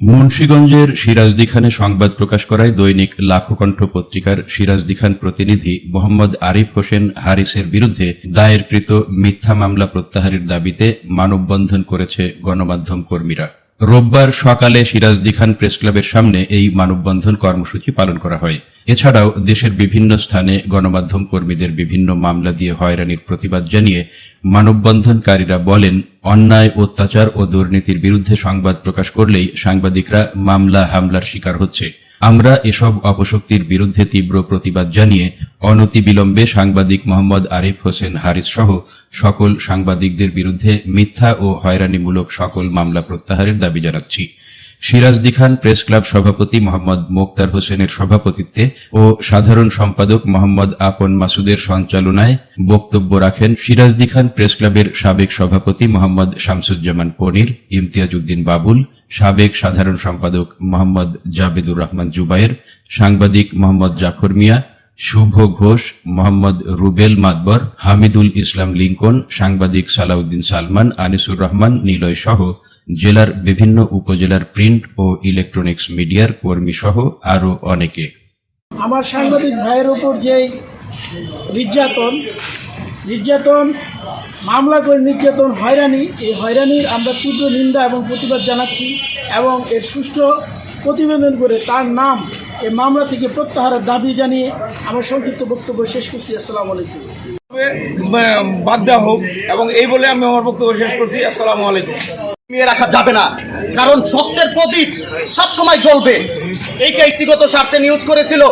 মুন্সীগঞ্জের সিরাজদি খানে সংবাদ প্রকাশ করায় দৈনিক লাখকণ্ঠ পত্রিকার সিরাজদি খান প্রতিনিধি মোহাম্মদ আরিফ হোসেন হারিসের বিরুদ্ধে দায়েরকৃত মিথ্যা মামলা প্রত্যাহারের দাবিতে মানববন্ধন করেছে গণমাধ্যম কর্মীরা। রোববার সকালে সিরাজদি খান প্রেস ক্লাবের সামনে এই মানববন্ধন কর্মসূচি পালন করা হয়। এছাড়াও দেশের বিভিন্ন স্থানে গণমাধ্যম কর্মীদের বিভিন্ন মামলা দিয়ে হয়রানির প্রতিবাদ জানিয়ে মানববন্ধনকারীরা বলেন, অন্যায়, অত্যাচার ও দুর্নীতির বিরুদ্ধে সংবাদ প্রকাশ করলেই সাংবাদিকরা মামলা হামলার শিকার হচ্ছে। আমরা এসব অপশক্তির বিরুদ্ধে তীব্র প্রতিবাদ জানিয়ে অনতিবিলম্বে সাংবাদিক মোহাম্মদ আরিফ হোসেন হারিস সহ সকল সাংবাদিকদের বিরুদ্ধে মিথ্যা ও হয়রানিমূলক সকল মামলা প্রত্যাহারের দাবি জানাচ্ছি। সিরাজদি খান প্রেস ক্লাব সভাপতি মোহাম্মদ মোক্তার হোসেনের সভাপতিত্বে ও সাধারণ সম্পাদক মোহাম্মদ আপন মাসুদের সঞ্চালনায় বক্তব্য রাখেন সিরাজদি খান প্রেস ক্লাবের সাবেক সভাপতি মোহাম্মদ শামসুজ্জামান পনির, ইমতিয়াজ উদ্দিন বাবুল, সাবেক সাধারণ সম্পাদক মোহাম্মদ জাবেদুর রহমান জুবায়ের, সাংবাদিক মোহাম্মদ জাফর মিয়া শুভ ঘোষ, মোহাম্মদ রুবেল মাদবর হামিদুল ইসলাম লিঙ্কন, সাংবাদিক সালাউদ্দিন সালমান, আনিসুর রহমান, নিলয় সহ জেলার বিভিন্ন উপজেলার প্রিন্ট ও ইলেকট্রনিক্স মিডিয়ার কর্মী সহ আরও অনেকে। আমার সাংবাদিক ভাইয়ের উপর যেই নির্যাতন নির্যাতন, মামলা করে নির্যাতন, হয়রানি, এই হয়রানির আমরা তীব্র নিন্দা এবং প্রতিবাদ জানাচ্ছি এবং এর সুষ্ঠু প্রতিবেদন করে তার নাম এই মামলা থেকে প্রত্যাহারের দাবি জানিয়ে আমার সংক্ষিপ্ত বক্তব্য শেষ করছি। আসসালাম আলাইকুম। বাদ দেওয়া হোক এবং এই বলে আমি আমার বক্তব্য শেষ করছি। আসসালাম আলাইকুম। রাখা যাবে না, কারণ সত্যের প্রদীপ সবসময় জ্বলবে। এই ব্যক্তিগত স্বার্থে নিউজ করেছিল।